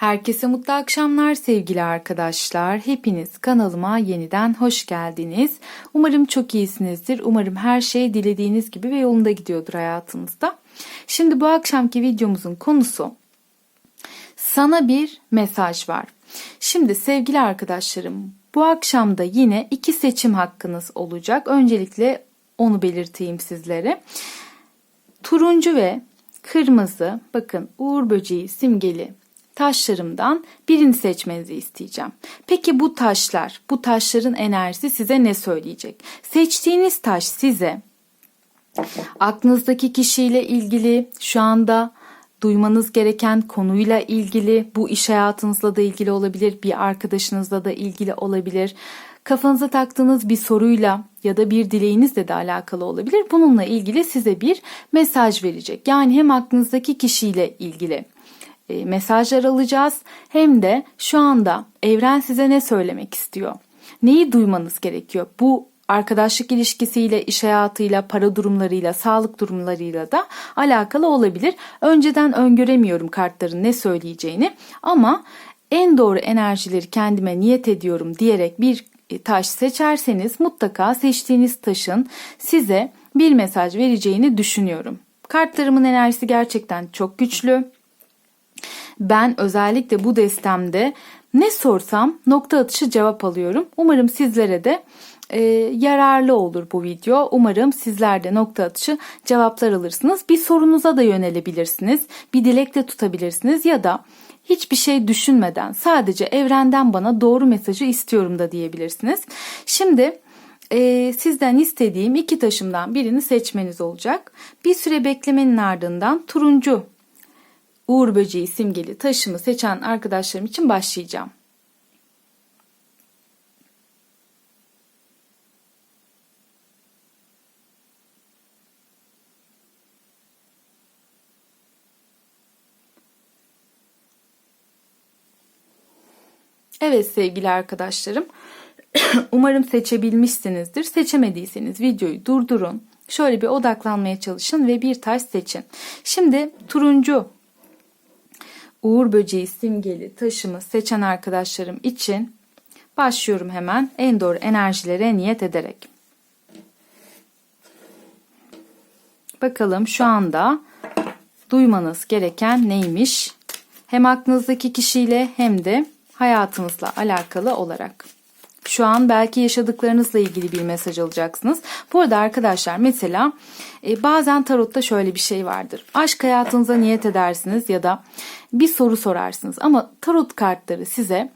Herkese mutlu akşamlar sevgili arkadaşlar. Hepiniz kanalıma yeniden hoş geldiniz. Umarım çok iyisinizdir. Umarım her şey dilediğiniz gibi ve yolunda gidiyordur hayatınızda. Şimdi bu akşamki videomuzun konusu sana bir mesaj var. Şimdi sevgili arkadaşlarım bu akşam da yine iki seçim hakkınız olacak. Öncelikle onu belirteyim sizlere. Turuncu ve kırmızı bakın uğur böceği simgeli taşlarımdan birini seçmenizi isteyeceğim. Peki bu taşlar, bu taşların enerjisi size ne söyleyecek? Seçtiğiniz taş size aklınızdaki kişiyle ilgili, şu anda duymanız gereken konuyla ilgili, bu iş hayatınızla da ilgili olabilir, bir arkadaşınızla da ilgili olabilir. Kafanıza taktığınız bir soruyla ya da bir dileğinizle de alakalı olabilir. Bununla ilgili size bir mesaj verecek. Yani hem aklınızdaki kişiyle ilgili mesajlar alacağız hem de şu anda evren size ne söylemek istiyor? Neyi duymanız gerekiyor? Bu arkadaşlık ilişkisiyle, iş hayatıyla, para durumlarıyla, sağlık durumlarıyla da alakalı olabilir. Önceden öngöremiyorum kartların ne söyleyeceğini ama en doğru enerjileri kendime niyet ediyorum diyerek bir e, taş seçerseniz mutlaka seçtiğiniz taşın size bir mesaj vereceğini düşünüyorum. Kartlarımın enerjisi gerçekten çok güçlü. Ben özellikle bu destemde ne sorsam nokta atışı cevap alıyorum. Umarım sizlere de e, yararlı olur bu video. Umarım sizler de nokta atışı cevaplar alırsınız. Bir sorunuza da yönelebilirsiniz. Bir dilek de tutabilirsiniz ya da hiçbir şey düşünmeden sadece evrenden bana doğru mesajı istiyorum da diyebilirsiniz. Şimdi e, sizden istediğim iki taşımdan birini seçmeniz olacak. Bir süre beklemenin ardından turuncu Uğur böceği simgeli taşımı seçen arkadaşlarım için başlayacağım. Evet sevgili arkadaşlarım. Umarım seçebilmişsinizdir. Seçemediyseniz videoyu durdurun. Şöyle bir odaklanmaya çalışın ve bir taş seçin. Şimdi turuncu Uğur böceği simgeli taşımı seçen arkadaşlarım için başlıyorum hemen en doğru enerjilere niyet ederek. Bakalım şu anda duymanız gereken neymiş? Hem aklınızdaki kişiyle hem de hayatınızla alakalı olarak. Şu an belki yaşadıklarınızla ilgili bir mesaj alacaksınız. Bu arada arkadaşlar mesela e, bazen tarotta şöyle bir şey vardır. Aşk hayatınıza niyet edersiniz ya da bir soru sorarsınız ama tarot kartları size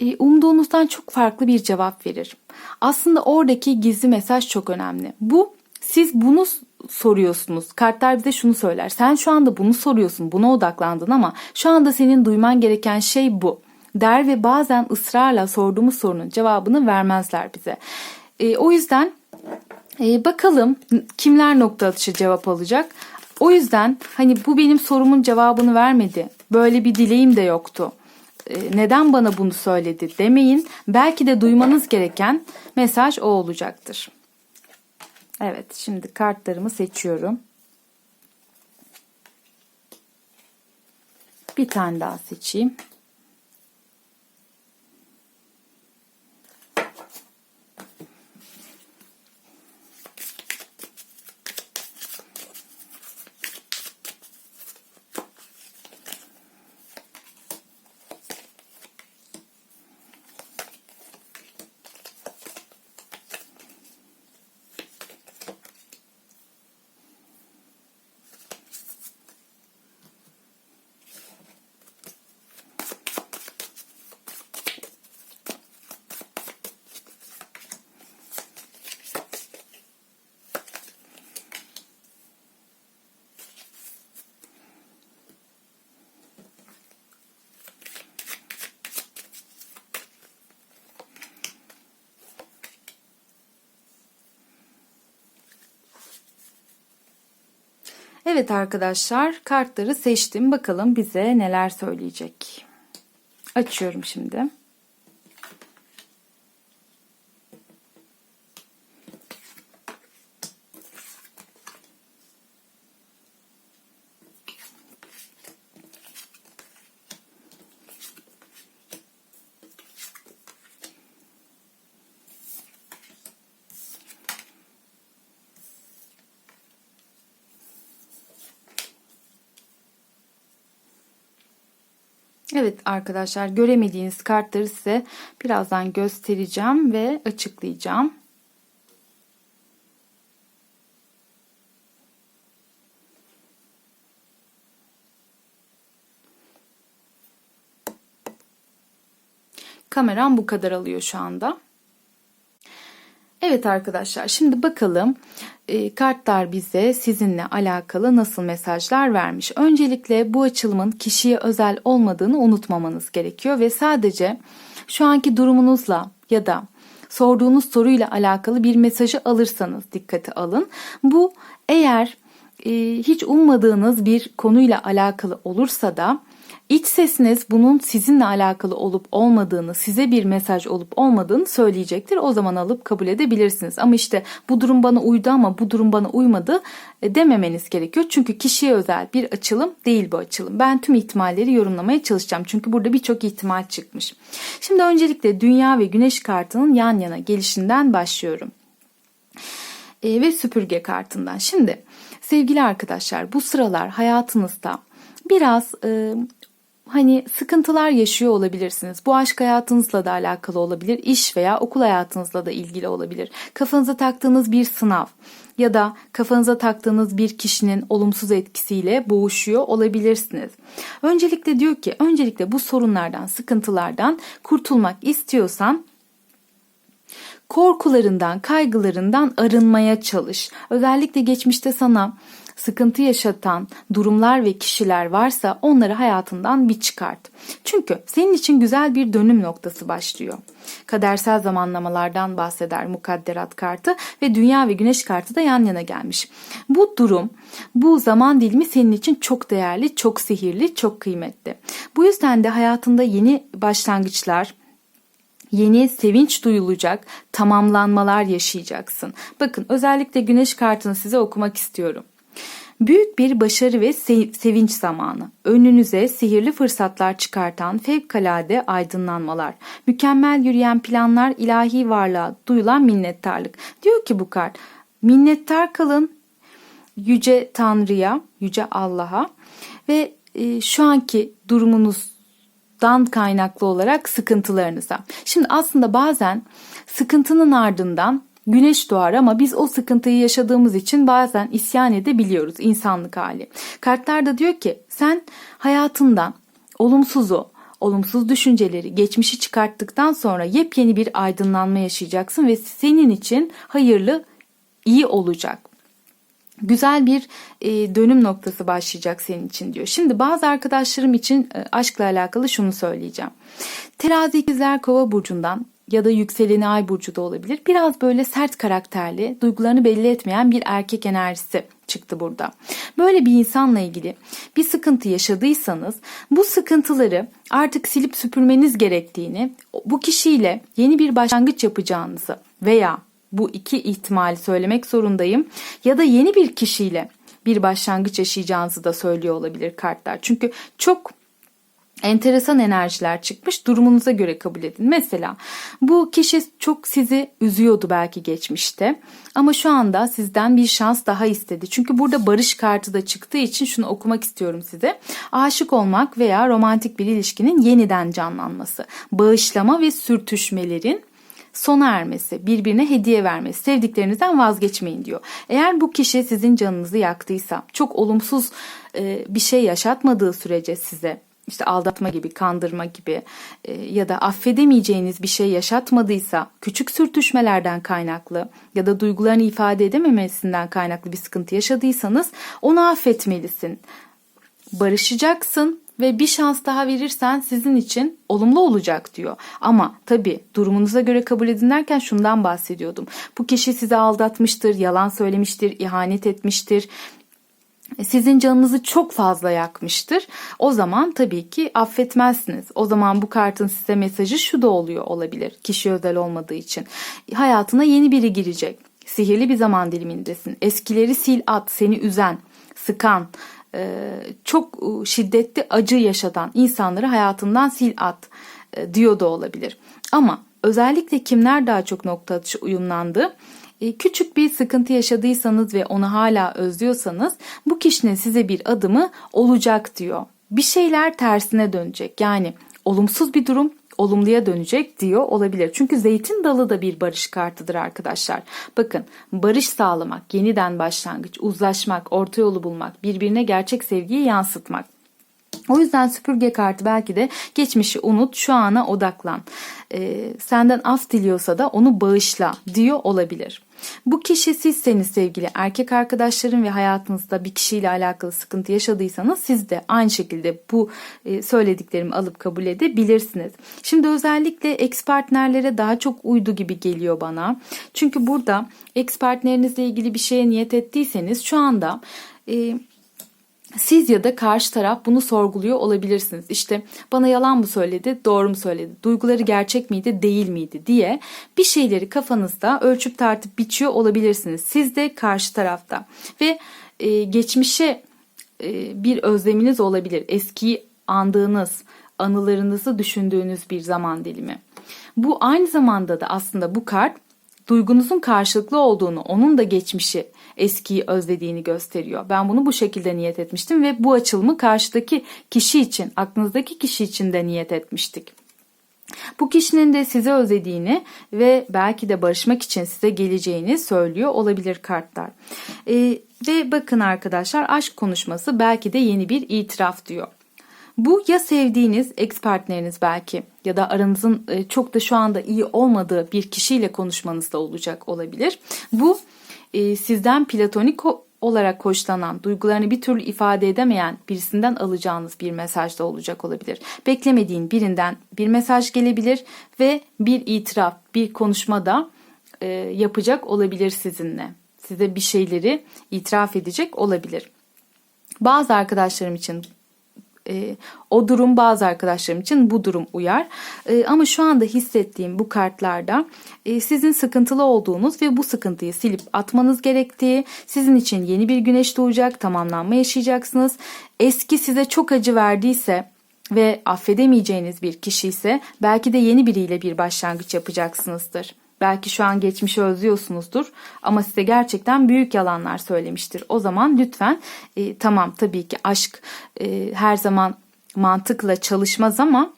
e, umduğunuzdan çok farklı bir cevap verir. Aslında oradaki gizli mesaj çok önemli. Bu siz bunu soruyorsunuz. Kartlar bize şunu söyler. Sen şu anda bunu soruyorsun, buna odaklandın ama şu anda senin duyman gereken şey bu der ve bazen ısrarla sorduğumuz sorunun cevabını vermezler bize. E, o yüzden e, bakalım kimler nokta atışı cevap alacak. O yüzden hani bu benim sorumun cevabını vermedi. Böyle bir dileğim de yoktu. E, neden bana bunu söyledi demeyin. Belki de duymanız gereken mesaj o olacaktır. Evet şimdi kartlarımı seçiyorum. Bir tane daha seçeyim. Evet arkadaşlar kartları seçtim. Bakalım bize neler söyleyecek. Açıyorum şimdi. Evet arkadaşlar göremediğiniz kartları size birazdan göstereceğim ve açıklayacağım. Kameram bu kadar alıyor şu anda. Evet arkadaşlar şimdi bakalım kartlar bize sizinle alakalı nasıl mesajlar vermiş. Öncelikle bu açılımın kişiye özel olmadığını unutmamanız gerekiyor ve sadece şu anki durumunuzla ya da sorduğunuz soruyla alakalı bir mesajı alırsanız dikkate alın. Bu eğer e, hiç ummadığınız bir konuyla alakalı olursa da İç sesiniz bunun sizinle alakalı olup olmadığını, size bir mesaj olup olmadığını söyleyecektir. O zaman alıp kabul edebilirsiniz. Ama işte bu durum bana uydu ama bu durum bana uymadı e, dememeniz gerekiyor. Çünkü kişiye özel bir açılım değil bu açılım. Ben tüm ihtimalleri yorumlamaya çalışacağım. Çünkü burada birçok ihtimal çıkmış. Şimdi öncelikle dünya ve güneş kartının yan yana gelişinden başlıyorum. E, ve süpürge kartından. Şimdi sevgili arkadaşlar bu sıralar hayatınızda biraz e, hani sıkıntılar yaşıyor olabilirsiniz. Bu aşk hayatınızla da alakalı olabilir, iş veya okul hayatınızla da ilgili olabilir. Kafanıza taktığınız bir sınav ya da kafanıza taktığınız bir kişinin olumsuz etkisiyle boğuşuyor olabilirsiniz. Öncelikle diyor ki, öncelikle bu sorunlardan, sıkıntılardan kurtulmak istiyorsan korkularından, kaygılarından arınmaya çalış. Özellikle geçmişte sana sıkıntı yaşatan durumlar ve kişiler varsa onları hayatından bir çıkart. Çünkü senin için güzel bir dönüm noktası başlıyor. Kadersel zamanlamalardan bahseder mukadderat kartı ve dünya ve güneş kartı da yan yana gelmiş. Bu durum, bu zaman dilimi senin için çok değerli, çok sihirli, çok kıymetli. Bu yüzden de hayatında yeni başlangıçlar, yeni sevinç duyulacak tamamlanmalar yaşayacaksın. Bakın özellikle güneş kartını size okumak istiyorum. Büyük bir başarı ve sevinç zamanı. Önünüze sihirli fırsatlar çıkartan fevkalade aydınlanmalar. Mükemmel yürüyen planlar ilahi varlığa duyulan minnettarlık. Diyor ki bu kart minnettar kalın yüce Tanrı'ya, yüce Allah'a ve e, şu anki durumunuzdan kaynaklı olarak sıkıntılarınıza. Şimdi aslında bazen sıkıntının ardından Güneş doğar ama biz o sıkıntıyı yaşadığımız için bazen isyan edebiliyoruz insanlık hali. Kartlar da diyor ki sen hayatından olumsuzu, olumsuz düşünceleri, geçmişi çıkarttıktan sonra yepyeni bir aydınlanma yaşayacaksın ve senin için hayırlı, iyi olacak. Güzel bir e, dönüm noktası başlayacak senin için diyor. Şimdi bazı arkadaşlarım için e, aşkla alakalı şunu söyleyeceğim. Terazi ikizler kova burcundan ya da yükseleni ay burcu da olabilir. Biraz böyle sert karakterli, duygularını belli etmeyen bir erkek enerjisi çıktı burada. Böyle bir insanla ilgili bir sıkıntı yaşadıysanız bu sıkıntıları artık silip süpürmeniz gerektiğini, bu kişiyle yeni bir başlangıç yapacağınızı veya bu iki ihtimali söylemek zorundayım ya da yeni bir kişiyle bir başlangıç yaşayacağınızı da söylüyor olabilir kartlar. Çünkü çok enteresan enerjiler çıkmış. Durumunuza göre kabul edin. Mesela bu kişi çok sizi üzüyordu belki geçmişte. Ama şu anda sizden bir şans daha istedi. Çünkü burada barış kartı da çıktığı için şunu okumak istiyorum size. Aşık olmak veya romantik bir ilişkinin yeniden canlanması, bağışlama ve sürtüşmelerin sona ermesi, birbirine hediye vermesi, sevdiklerinizden vazgeçmeyin diyor. Eğer bu kişi sizin canınızı yaktıysa, çok olumsuz bir şey yaşatmadığı sürece size işte aldatma gibi, kandırma gibi e, ya da affedemeyeceğiniz bir şey yaşatmadıysa, küçük sürtüşmelerden kaynaklı ya da duygularını ifade edememesinden kaynaklı bir sıkıntı yaşadıysanız onu affetmelisin. Barışacaksın ve bir şans daha verirsen sizin için olumlu olacak diyor. Ama tabi durumunuza göre kabul edin derken şundan bahsediyordum. Bu kişi sizi aldatmıştır, yalan söylemiştir, ihanet etmiştir sizin canınızı çok fazla yakmıştır. O zaman tabii ki affetmezsiniz. O zaman bu kartın size mesajı şu da oluyor olabilir. Kişi özel olmadığı için. Hayatına yeni biri girecek. Sihirli bir zaman dilimindesin. Eskileri sil at, seni üzen, sıkan, e, çok e, şiddetli acı yaşatan insanları hayatından sil at e, diyor da olabilir. Ama özellikle kimler daha çok nokta atışı uyumlandı? E, küçük bir sıkıntı yaşadıysanız ve onu hala özlüyorsanız bu kişinin size bir adımı olacak diyor. bir şeyler tersine dönecek. Yani olumsuz bir durum olumluya dönecek diyor olabilir. Çünkü zeytin dalı da bir barış kartıdır arkadaşlar. Bakın barış sağlamak, yeniden başlangıç, uzlaşmak, orta yolu bulmak, birbirine gerçek sevgiyi yansıtmak. O yüzden süpürge kartı belki de geçmişi unut, şu ana odaklan. Ee, senden af diliyorsa da onu bağışla diyor olabilir. Bu kişi sizseniz sevgili erkek arkadaşların ve hayatınızda bir kişiyle alakalı sıkıntı yaşadıysanız siz de aynı şekilde bu e, söylediklerimi alıp kabul edebilirsiniz. Şimdi özellikle ex partnerlere daha çok uydu gibi geliyor bana. Çünkü burada ex partnerinizle ilgili bir şeye niyet ettiyseniz şu anda... E, siz ya da karşı taraf bunu sorguluyor olabilirsiniz. İşte bana yalan mı söyledi, doğru mu söyledi, duyguları gerçek miydi, değil miydi diye bir şeyleri kafanızda ölçüp tartıp biçiyor olabilirsiniz. Siz de karşı tarafta ve e, geçmişe e, bir özleminiz olabilir. Eskiyi andığınız, anılarınızı düşündüğünüz bir zaman dilimi. Bu aynı zamanda da aslında bu kart duygunuzun karşılıklı olduğunu, onun da geçmişi eskiyi özlediğini gösteriyor. Ben bunu bu şekilde niyet etmiştim ve bu açılımı karşıdaki kişi için, aklınızdaki kişi için de niyet etmiştik. Bu kişinin de sizi özlediğini ve belki de barışmak için size geleceğini söylüyor olabilir kartlar. Ee, ve bakın arkadaşlar aşk konuşması belki de yeni bir itiraf diyor. Bu ya sevdiğiniz ex partneriniz belki ya da aranızın e, çok da şu anda iyi olmadığı bir kişiyle konuşmanızda olacak olabilir. Bu e, sizden platonik olarak hoşlanan, duygularını bir türlü ifade edemeyen birisinden alacağınız bir mesaj da olacak olabilir. Beklemediğin birinden bir mesaj gelebilir ve bir itiraf, bir konuşma da e, yapacak olabilir sizinle. Size bir şeyleri itiraf edecek olabilir. Bazı arkadaşlarım için e, o durum bazı arkadaşlarım için bu durum uyar. E, ama şu anda hissettiğim bu kartlarda e, sizin sıkıntılı olduğunuz ve bu sıkıntıyı silip atmanız gerektiği, sizin için yeni bir güneş doğacak, tamamlanma yaşayacaksınız. Eski size çok acı verdiyse ve affedemeyeceğiniz bir kişi ise belki de yeni biriyle bir başlangıç yapacaksınızdır. Belki şu an geçmişi özlüyorsunuzdur ama size gerçekten büyük yalanlar söylemiştir. O zaman lütfen e, tamam tabii ki aşk e, her zaman mantıkla çalışmaz ama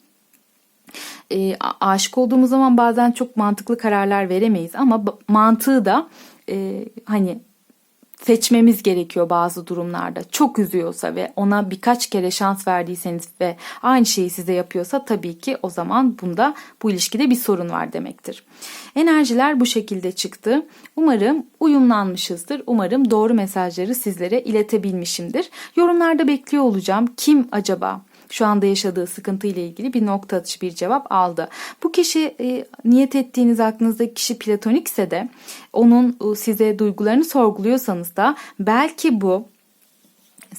e, aşık olduğumuz zaman bazen çok mantıklı kararlar veremeyiz ama mantığı da e, hani seçmemiz gerekiyor bazı durumlarda. Çok üzüyorsa ve ona birkaç kere şans verdiyseniz ve aynı şeyi size yapıyorsa tabii ki o zaman bunda bu ilişkide bir sorun var demektir. Enerjiler bu şekilde çıktı. Umarım uyumlanmışızdır. Umarım doğru mesajları sizlere iletebilmişimdir. Yorumlarda bekliyor olacağım. Kim acaba? Şu anda yaşadığı sıkıntı ile ilgili bir nokta atışı bir cevap aldı. Bu kişi e, niyet ettiğiniz aklınızdaki kişi platonikse de onun e, size duygularını sorguluyorsanız da belki bu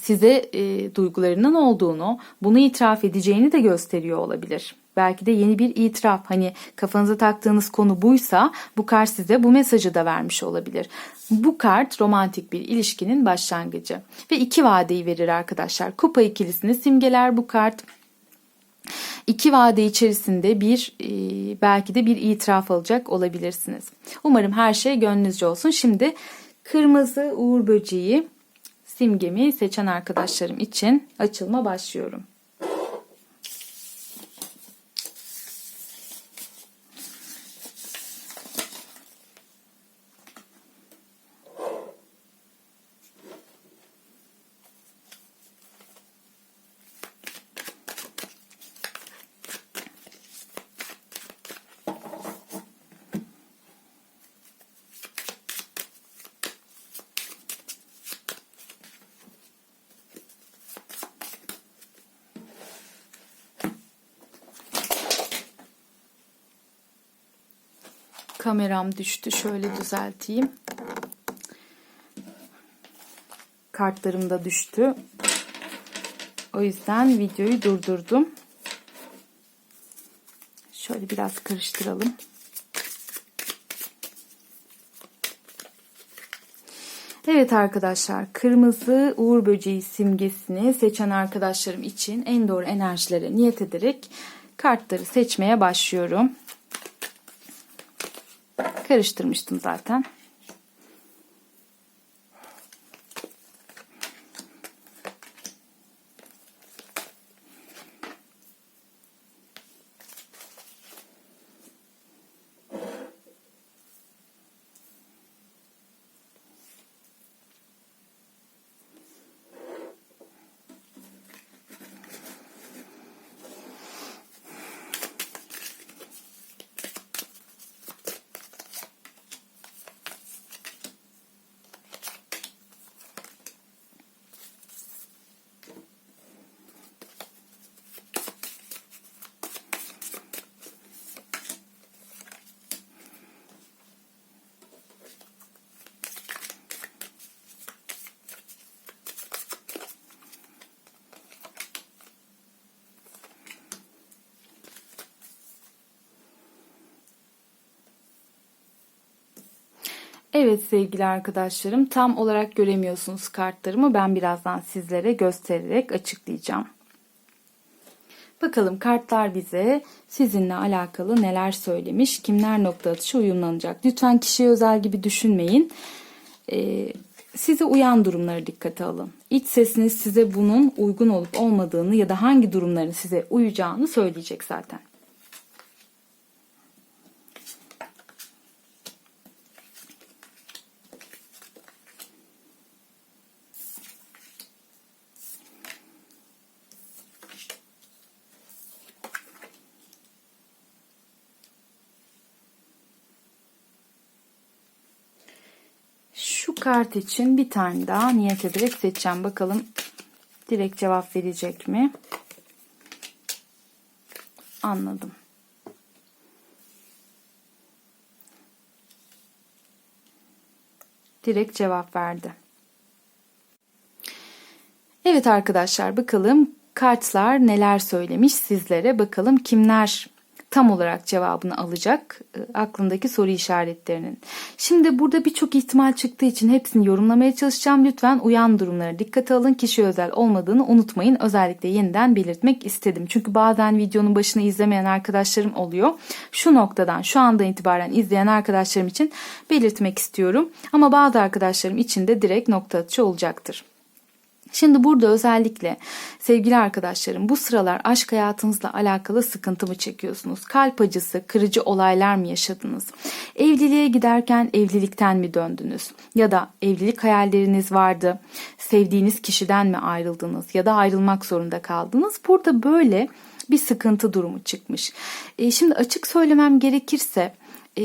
size e, duygularının olduğunu, bunu itiraf edeceğini de gösteriyor olabilir. Belki de yeni bir itiraf. Hani kafanıza taktığınız konu buysa bu kart size bu mesajı da vermiş olabilir. Bu kart romantik bir ilişkinin başlangıcı. Ve iki vadeyi verir arkadaşlar. Kupa ikilisini simgeler bu kart. İki vade içerisinde bir e, belki de bir itiraf alacak olabilirsiniz. Umarım her şey gönlünüzce olsun. Şimdi kırmızı uğur böceği simgemi seçen arkadaşlarım için açılma başlıyorum. Kameram düştü. Şöyle düzelteyim. Kartlarım da düştü. O yüzden videoyu durdurdum. Şöyle biraz karıştıralım. Evet arkadaşlar kırmızı uğur böceği simgesini seçen arkadaşlarım için en doğru enerjilere niyet ederek kartları seçmeye başlıyorum. Karıştırmıştım zaten. Evet sevgili arkadaşlarım tam olarak göremiyorsunuz kartlarımı ben birazdan sizlere göstererek açıklayacağım. Bakalım kartlar bize sizinle alakalı neler söylemiş, kimler nokta atışı uyumlanacak. Lütfen kişiye özel gibi düşünmeyin. Ee, size uyan durumları dikkate alın. İç sesiniz size bunun uygun olup olmadığını ya da hangi durumların size uyacağını söyleyecek zaten. Şu kart için bir tane daha niyet ederek seçeceğim. Bakalım direkt cevap verecek mi? Anladım. Direkt cevap verdi. Evet arkadaşlar bakalım kartlar neler söylemiş sizlere. Bakalım kimler tam olarak cevabını alacak e, aklındaki soru işaretlerinin. Şimdi burada birçok ihtimal çıktığı için hepsini yorumlamaya çalışacağım. Lütfen uyan durumlara dikkate alın. Kişi özel olmadığını unutmayın. Özellikle yeniden belirtmek istedim. Çünkü bazen videonun başını izlemeyen arkadaşlarım oluyor. Şu noktadan şu anda itibaren izleyen arkadaşlarım için belirtmek istiyorum. Ama bazı arkadaşlarım için de direkt nokta atışı olacaktır. Şimdi burada özellikle sevgili arkadaşlarım bu sıralar aşk hayatınızla alakalı sıkıntı mı çekiyorsunuz? Kalp acısı, kırıcı olaylar mı yaşadınız? Evliliğe giderken evlilikten mi döndünüz? Ya da evlilik hayalleriniz vardı, sevdiğiniz kişiden mi ayrıldınız ya da ayrılmak zorunda kaldınız? Burada böyle bir sıkıntı durumu çıkmış. E, şimdi açık söylemem gerekirse e,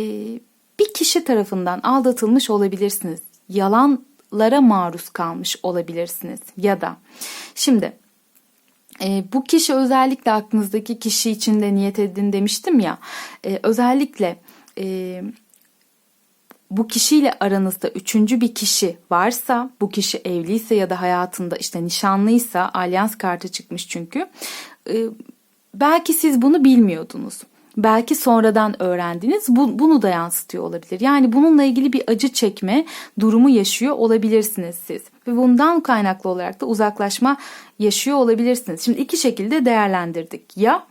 bir kişi tarafından aldatılmış olabilirsiniz. Yalan lara maruz kalmış olabilirsiniz ya da şimdi e, bu kişi özellikle aklınızdaki kişi için de niyet edin demiştim ya e, özellikle e, bu kişiyle aranızda üçüncü bir kişi varsa, bu kişi evliyse ya da hayatında işte nişanlıysa, alyans kartı çıkmış çünkü. E, belki siz bunu bilmiyordunuz. Belki sonradan öğrendiniz. Bu, bunu da yansıtıyor olabilir. Yani bununla ilgili bir acı çekme durumu yaşıyor olabilirsiniz siz. Ve bundan kaynaklı olarak da uzaklaşma yaşıyor olabilirsiniz. Şimdi iki şekilde değerlendirdik. Ya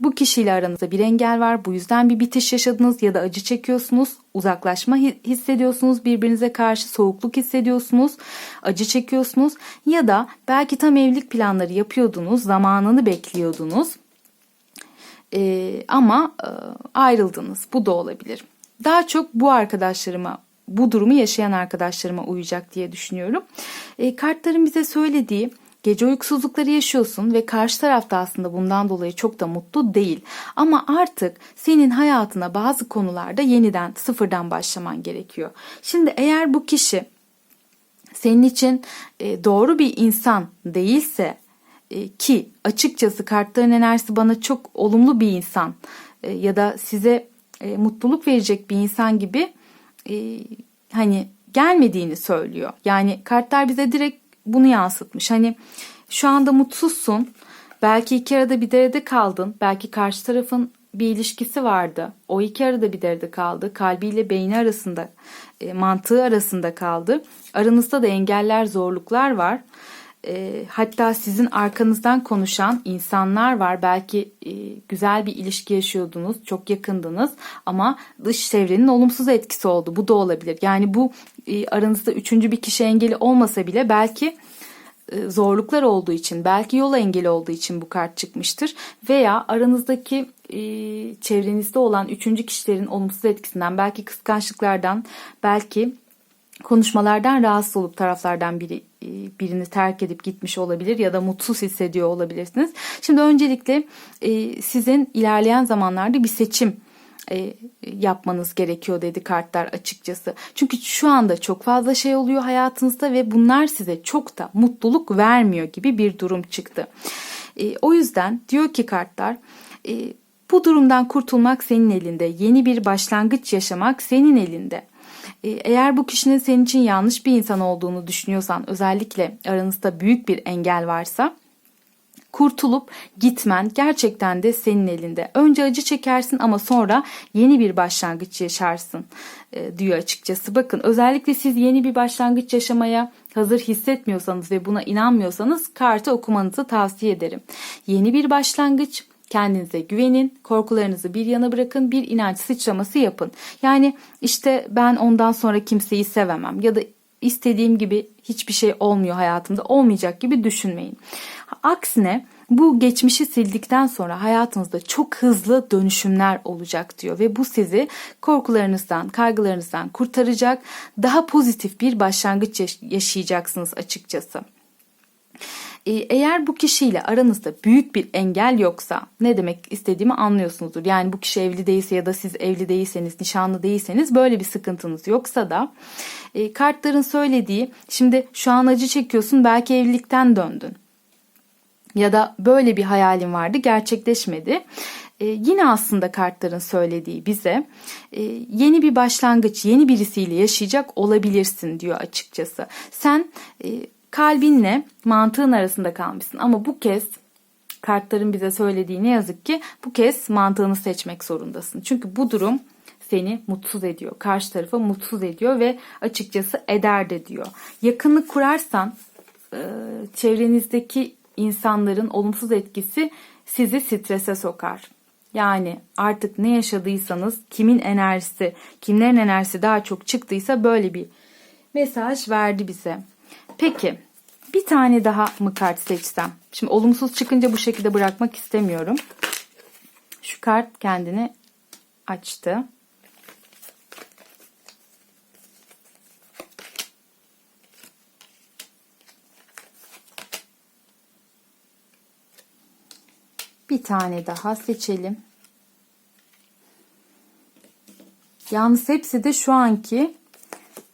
bu kişiyle aranızda bir engel var. Bu yüzden bir bitiş yaşadınız ya da acı çekiyorsunuz. Uzaklaşma hissediyorsunuz. Birbirinize karşı soğukluk hissediyorsunuz. Acı çekiyorsunuz. Ya da belki tam evlilik planları yapıyordunuz. Zamanını bekliyordunuz e, ama e, ayrıldınız. Bu da olabilir. Daha çok bu arkadaşlarıma bu durumu yaşayan arkadaşlarıma uyacak diye düşünüyorum. E, kartların bize söylediği gece uykusuzlukları yaşıyorsun ve karşı tarafta aslında bundan dolayı çok da mutlu değil. Ama artık senin hayatına bazı konularda yeniden sıfırdan başlaman gerekiyor. Şimdi eğer bu kişi senin için e, doğru bir insan değilse e, ki açıkçası kartların enerjisi bana çok olumlu bir insan e, ya da size e, mutluluk verecek bir insan gibi hani gelmediğini söylüyor. Yani kartlar bize direkt bunu yansıtmış. Hani şu anda mutsuzsun. Belki iki arada bir derede kaldın. Belki karşı tarafın bir ilişkisi vardı. O iki arada bir derede kaldı. Kalbiyle beyni arasında, mantığı arasında kaldı. Aranızda da engeller, zorluklar var e, hatta sizin arkanızdan konuşan insanlar var. Belki e, güzel bir ilişki yaşıyordunuz, çok yakındınız ama dış çevrenin olumsuz etkisi oldu. Bu da olabilir. Yani bu e, aranızda üçüncü bir kişi engeli olmasa bile belki e, zorluklar olduğu için, belki yol engeli olduğu için bu kart çıkmıştır. Veya aranızdaki e, çevrenizde olan üçüncü kişilerin olumsuz etkisinden, belki kıskançlıklardan, belki konuşmalardan rahatsız olup taraflardan biri e, birini terk edip gitmiş olabilir ya da mutsuz hissediyor olabilirsiniz. Şimdi öncelikle e, sizin ilerleyen zamanlarda bir seçim e, yapmanız gerekiyor dedi kartlar açıkçası. Çünkü şu anda çok fazla şey oluyor hayatınızda ve bunlar size çok da mutluluk vermiyor gibi bir durum çıktı. O yüzden diyor ki kartlar bu durumdan kurtulmak senin elinde. Yeni bir başlangıç yaşamak senin elinde. Ee, eğer bu kişinin senin için yanlış bir insan olduğunu düşünüyorsan özellikle aranızda büyük bir engel varsa kurtulup gitmen gerçekten de senin elinde. Önce acı çekersin ama sonra yeni bir başlangıç yaşarsın e, diyor açıkçası. Bakın özellikle siz yeni bir başlangıç yaşamaya hazır hissetmiyorsanız ve buna inanmıyorsanız kartı okumanızı tavsiye ederim. Yeni bir başlangıç Kendinize güvenin, korkularınızı bir yana bırakın, bir inanç sıçraması yapın. Yani işte ben ondan sonra kimseyi sevemem ya da istediğim gibi hiçbir şey olmuyor hayatımda, olmayacak gibi düşünmeyin. Aksine bu geçmişi sildikten sonra hayatınızda çok hızlı dönüşümler olacak diyor ve bu sizi korkularınızdan, kaygılarınızdan kurtaracak, daha pozitif bir başlangıç yaşayacaksınız açıkçası. Ee, eğer bu kişiyle aranızda büyük bir engel yoksa ne demek istediğimi anlıyorsunuzdur. Yani bu kişi evli değilse ya da siz evli değilseniz, nişanlı değilseniz böyle bir sıkıntınız yoksa da e, kartların söylediği şimdi şu an acı çekiyorsun belki evlilikten döndün. Ya da böyle bir hayalin vardı gerçekleşmedi. Ee, yine aslında kartların söylediği bize e, yeni bir başlangıç, yeni birisiyle yaşayacak olabilirsin diyor açıkçası. Sen e, kalbinle mantığın arasında kalmışsın. Ama bu kez kartların bize söylediği ne yazık ki bu kez mantığını seçmek zorundasın. Çünkü bu durum seni mutsuz ediyor. Karşı tarafı mutsuz ediyor ve açıkçası eder de diyor. Yakınlık kurarsan e, çevrenizdeki insanların olumsuz etkisi sizi strese sokar. Yani artık ne yaşadıysanız kimin enerjisi, kimlerin enerjisi daha çok çıktıysa böyle bir mesaj verdi bize. Peki bir tane daha mı kart seçsem? Şimdi olumsuz çıkınca bu şekilde bırakmak istemiyorum. Şu kart kendini açtı. Bir tane daha seçelim. Yalnız hepsi de şu anki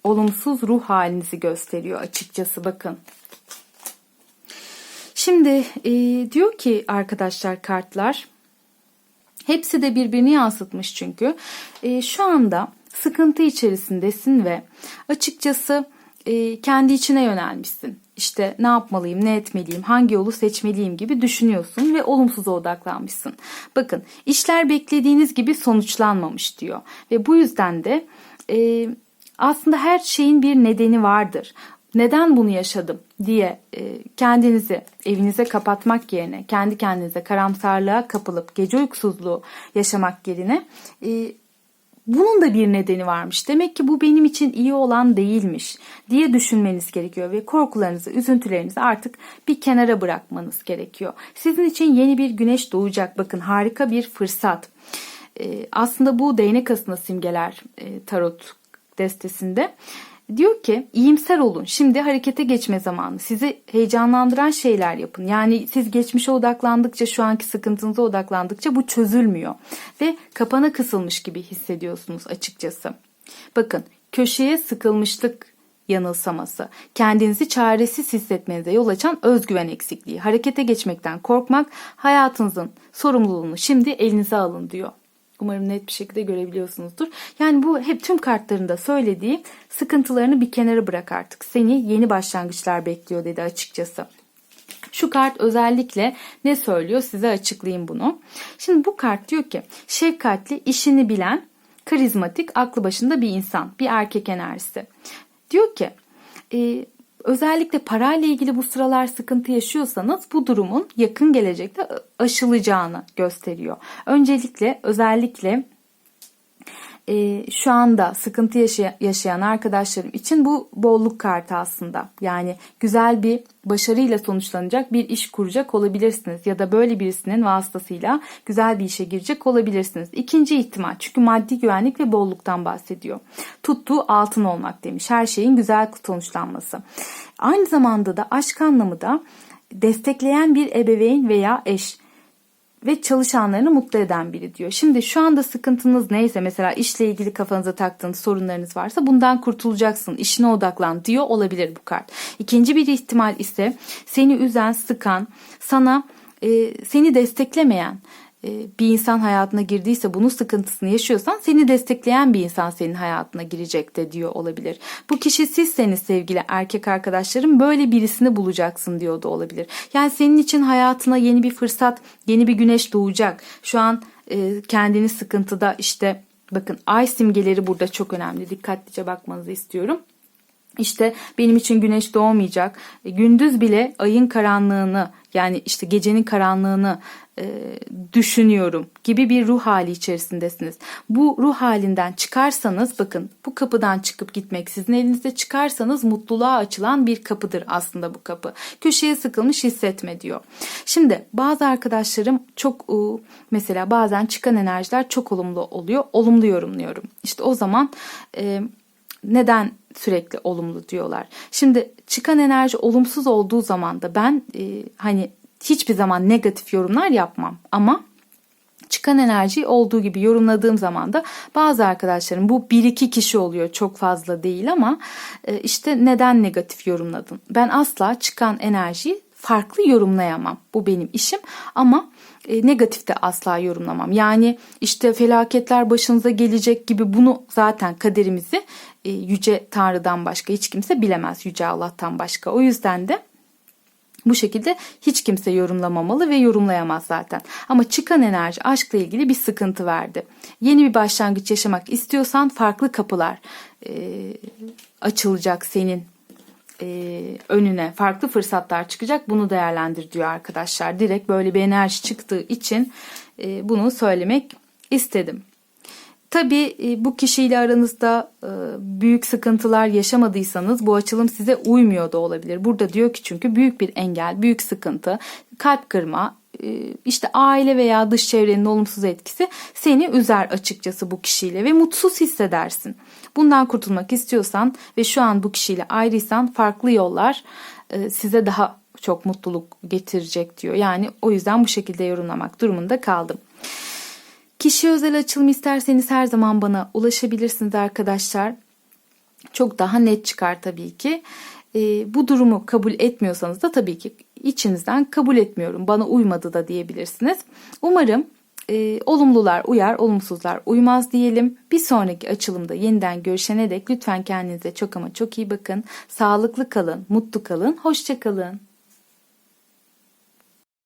olumsuz ruh halinizi gösteriyor açıkçası bakın. Şimdi e, diyor ki arkadaşlar kartlar hepsi de birbirini yansıtmış çünkü e, şu anda sıkıntı içerisindesin ve açıkçası e, kendi içine yönelmişsin. İşte ne yapmalıyım, ne etmeliyim, hangi yolu seçmeliyim gibi düşünüyorsun ve olumsuza odaklanmışsın. Bakın işler beklediğiniz gibi sonuçlanmamış diyor ve bu yüzden de e, aslında her şeyin bir nedeni vardır. Neden bunu yaşadım diye e, kendinizi evinize kapatmak yerine, kendi kendinize karamsarlığa kapılıp gece uykusuzluğu yaşamak yerine e, bunun da bir nedeni varmış. Demek ki bu benim için iyi olan değilmiş diye düşünmeniz gerekiyor ve korkularınızı, üzüntülerinizi artık bir kenara bırakmanız gerekiyor. Sizin için yeni bir güneş doğacak. Bakın harika bir fırsat. Ee, aslında bu değnek asına simgeler e, tarot destesinde. Diyor ki iyimser olun. Şimdi harekete geçme zamanı. Sizi heyecanlandıran şeyler yapın. Yani siz geçmişe odaklandıkça, şu anki sıkıntınıza odaklandıkça bu çözülmüyor. Ve kapana kısılmış gibi hissediyorsunuz açıkçası. Bakın köşeye sıkılmışlık yanılsaması, kendinizi çaresiz hissetmenize yol açan özgüven eksikliği, harekete geçmekten korkmak, hayatınızın sorumluluğunu şimdi elinize alın diyor. Umarım net bir şekilde görebiliyorsunuzdur. Yani bu hep tüm kartlarında söylediği sıkıntılarını bir kenara bırak artık. Seni yeni başlangıçlar bekliyor dedi açıkçası. Şu kart özellikle ne söylüyor size açıklayayım bunu. Şimdi bu kart diyor ki şefkatli, işini bilen, karizmatik, aklı başında bir insan, bir erkek enerjisi. Diyor ki e, özellikle parayla ilgili bu sıralar sıkıntı yaşıyorsanız bu durumun yakın gelecekte aşılacağını gösteriyor. Öncelikle özellikle e, şu anda sıkıntı yaşayan arkadaşlarım için bu bolluk kartı aslında. Yani güzel bir başarıyla sonuçlanacak bir iş kuracak olabilirsiniz ya da böyle birisinin vasıtasıyla güzel bir işe girecek olabilirsiniz. İkinci ihtimal çünkü maddi güvenlik ve bolluktan bahsediyor. Tuttuğu altın olmak demiş. Her şeyin güzel sonuçlanması. Aynı zamanda da aşk anlamı da destekleyen bir ebeveyn veya eş ve çalışanlarını mutlu eden biri diyor. Şimdi şu anda sıkıntınız neyse mesela işle ilgili kafanıza taktığınız sorunlarınız varsa bundan kurtulacaksın. işine odaklan diyor olabilir bu kart. İkinci bir ihtimal ise seni üzen, sıkan, sana e, seni desteklemeyen bir insan hayatına girdiyse bunun sıkıntısını yaşıyorsan seni destekleyen bir insan senin hayatına girecek de diyor olabilir. Bu kişi sizseniz sevgili erkek arkadaşlarım böyle birisini bulacaksın diyor da olabilir. Yani senin için hayatına yeni bir fırsat, yeni bir güneş doğacak. Şu an e, kendini sıkıntıda işte bakın ay simgeleri burada çok önemli. Dikkatlice bakmanızı istiyorum. İşte benim için güneş doğmayacak. E, Gündüz bile ayın karanlığını yani işte gecenin karanlığını e, düşünüyorum gibi bir ruh hali içerisindesiniz. Bu ruh halinden çıkarsanız bakın bu kapıdan çıkıp gitmek sizin elinizde çıkarsanız mutluluğa açılan bir kapıdır aslında bu kapı. Köşeye sıkılmış hissetme diyor. Şimdi bazı arkadaşlarım çok mesela bazen çıkan enerjiler çok olumlu oluyor. Olumlu yorumluyorum. İşte o zaman e, neden sürekli olumlu diyorlar. Şimdi çıkan enerji olumsuz olduğu zaman da ben e, hani hiçbir zaman negatif yorumlar yapmam ama çıkan enerjiyi olduğu gibi yorumladığım zaman da bazı arkadaşlarım bu bir iki kişi oluyor çok fazla değil ama e, işte neden negatif yorumladın? Ben asla çıkan enerjiyi farklı yorumlayamam. Bu benim işim ama e, negatif de asla yorumlamam. Yani işte felaketler başınıza gelecek gibi bunu zaten kaderimizi e, yüce Tanrı'dan başka hiç kimse bilemez. Yüce Allah'tan başka. O yüzden de bu şekilde hiç kimse yorumlamamalı ve yorumlayamaz zaten. Ama çıkan enerji aşkla ilgili bir sıkıntı verdi. Yeni bir başlangıç yaşamak istiyorsan farklı kapılar e, açılacak senin e, önüne. Farklı fırsatlar çıkacak. Bunu değerlendir diyor arkadaşlar. Direkt böyle bir enerji çıktığı için e, bunu söylemek istedim. Tabii e, bu kişiyle aranızda e, büyük sıkıntılar yaşamadıysanız bu açılım size uymuyor da olabilir. Burada diyor ki çünkü büyük bir engel, büyük sıkıntı, kalp kırma, işte aile veya dış çevrenin olumsuz etkisi seni üzer açıkçası bu kişiyle ve mutsuz hissedersin. Bundan kurtulmak istiyorsan ve şu an bu kişiyle ayrıysan farklı yollar size daha çok mutluluk getirecek diyor. Yani o yüzden bu şekilde yorumlamak durumunda kaldım. Kişi özel açılım isterseniz her zaman bana ulaşabilirsiniz arkadaşlar. Çok daha net çıkar tabii ki. E, bu durumu kabul etmiyorsanız da tabii ki içinizden kabul etmiyorum, bana uymadı da diyebilirsiniz. Umarım e, olumlular uyar, olumsuzlar uymaz diyelim. Bir sonraki açılımda yeniden görüşene dek lütfen kendinize çok ama çok iyi bakın. Sağlıklı kalın, mutlu kalın, hoşça kalın.